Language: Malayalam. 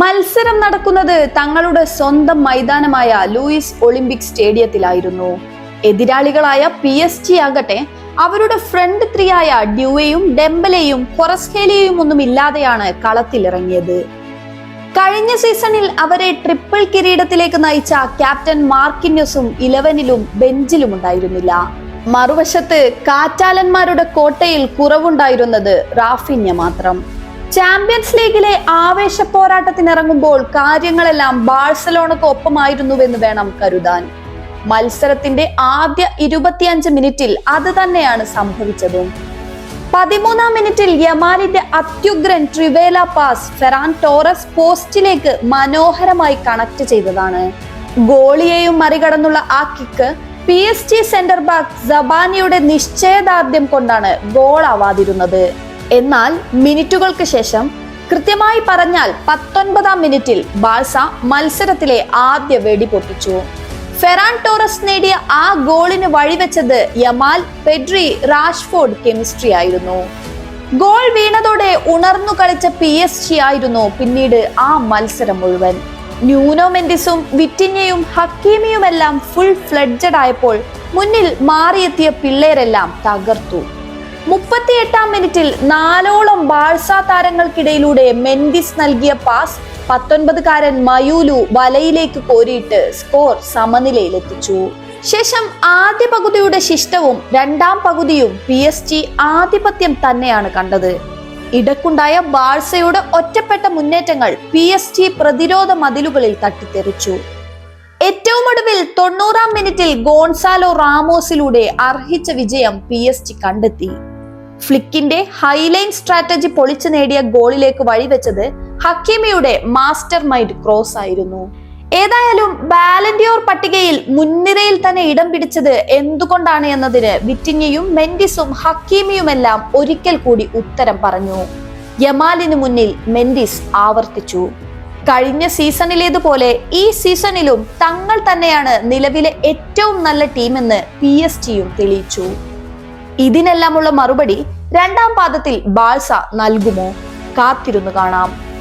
മത്സരം നടക്കുന്നത് തങ്ങളുടെ സ്വന്തം മൈതാനമായ ലൂയിസ് ഒളിമ്പിക് സ്റ്റേഡിയത്തിലായിരുന്നു. എതിരാളികളായ പി എസ് ജി ആകട്ടെ അവരുടെ ഫ്രണ്ട് ത്രീയായ ഡ്യൂവയും ഡെംബലെയും കൊറസ്കേലിയയും ഒന്നും ഇല്ലാതെയാണ് കളത്തിലിറങ്ങിയത്. കഴിഞ്ഞ സീസണിൽ അവരെ ട്രിപ്പിൾ കിരീടത്തിലേക്ക് നയിച്ച ക്യാപ്റ്റൻ മാർക്കിന്യസും ഇലവനിലും ബെഞ്ചിലും ഉണ്ടായിരുന്നില്ല. മറുവശത്ത് കാറ്റാലന്മാരുടെ കോട്ടയിൽ കുറവുണ്ടായിരുന്നത് റാഫിന്യ മാത്രം. ചാമ്പ്യൻസ് ലീഗിലെ ആവേശ പോരാട്ടത്തിനിറങ്ങുമ്പോൾ കാര്യങ്ങളെല്ലാം ബാഴ്സലോണക്ക് ഒപ്പമായിരുന്നുവെന്ന് വേണം കരുതാൻ. മത്സരത്തിന്റെ ആദ്യ ഇരുപത്തിയഞ്ച് മിനിറ്റിൽ അത് തന്നെയാണ് സംഭവിച്ചതും. പതിമൂന്നാം മിനിറ്റിൽ യമാലിന്റെ അത്യുഗ്രൻ ട്രിവേല പാസ് ഫെറാൻ ടോറസ് പോസ്റ്റിലേക്ക് മനോഹരമായി കണക്ട് ചെയ്തതാണ്. ഗോളിയെയും മറികടന്നുള്ള ആ kick P S G centre back ജബാനിയുടെ നിശ്ചയദാർഢ്യം കൊണ്ടാണ് ഗോളാവാതിരുന്നത്. എന്നാൽ മിനിറ്റുകൾക്ക് ശേഷം കൃത്യമായി പറഞ്ഞാൽ പത്തൊൻപതാം മിനിറ്റിൽ ബാഴ്സ മത്സരത്തിലെ ആദ്യ വെടി പൊട്ടിച്ചു. ഫെറാൻ ടോറസ് നേടിയ ആ ഗോളിന് വഴിവെച്ചത് യമാൽ പെഡ്രി റാഷ്ഫോർഡ് കെമിസ്ട്രി ആയിരുന്നു. ഗോൾ വീണതോടെ ഉണർന്നു കളിച്ച പി എസ് ജി ആയിരുന്നു പിന്നീട് ആ മത്സരം മുഴുവൻ. ന്യൂനോ മെൻഡിസും വിറ്റിന്യയും ഹക്കീമിയുമെല്ലാം ഫുൾ ഫ്ലഡ്ജഡ് ആയപ്പോൾ മുന്നിൽ മാറിയെത്തിയ പിള്ളേരെല്ലാം തകർത്തു. മുപ്പത്തിയെട്ടാം മിനിറ്റിൽ നാലോളം ബാഴ്സ താരങ്ങൾക്കിടയിലൂടെ മെൻഡിസ് നൽകിയ പാസ് പത്തൊൻപതുകാരൻ മയൂലു വലയിലേക്ക് കോരിയിട്ട് സ്കോർ സമനിലയിലെത്തിച്ചു. ശേഷം ആദ്യ പകുതിയുടെ ശിഷ്ടവും രണ്ടാം പകുതിയും പി എസ് ജി ആധിപത്യം തന്നെയാണ് കണ്ടത്. ഇടക്കുണ്ടായ ബാഴ്സയുടെ ഒറ്റപ്പെട്ട മുന്നേറ്റങ്ങൾ പി എസ് ജി പ്രതിരോധ മതിലുകളിൽ തട്ടിത്തെറിച്ചു. ഏറ്റവും ഒടുവിൽ തൊണ്ണൂറാം മിനിറ്റിൽ ഗോൺസാലോ റാമോസിലൂടെ അർഹിച്ച വിജയം പി എസ് ജി കണ്ടെത്തി. ഫ്ലിക്കിന്റെ ഹൈലൈൻ സ്ട്രാറ്റജി പൊളിച്ചു നേടിയ ഗോളിലേക്ക് വഴിവെച്ചത് ഹക്കീമിയുടെ മാസ്റ്റർ മൈൻഡ് ക്രോസ് ആയിരുന്നു. ഏതായാലും ബാലന്റിയോർ പട്ടികയിൽ മുൻനിരയിൽ തന്നെ ഇടം പിടിച്ചത് എന്തുകൊണ്ടാണ് എന്നതിന് വിറ്റിഞ്ഞയും മെൻഡിസും ഹക്കീമിയുമെല്ലാം ഒരിക്കൽ കൂടി ഉത്തരം പറഞ്ഞു. യമാലിന് മുന്നിൽ മെൻഡിസ് ആവർത്തിച്ചു. കഴിഞ്ഞ സീസണിലേതുപോലെ ഈ സീസണിലും തങ്ങൾ തന്നെയാണ് നിലവിലെ ഏറ്റവും നല്ല ടീമെന്ന് പി എസ് ടിയും തെളിയിച്ചു. ഇതിനെല്ലാമുള്ള മറുപടി രണ്ടാം പാദത്തിൽ ബാഴ്സ നൽകുമോ? കാത്തിരുന്നു കാണാം.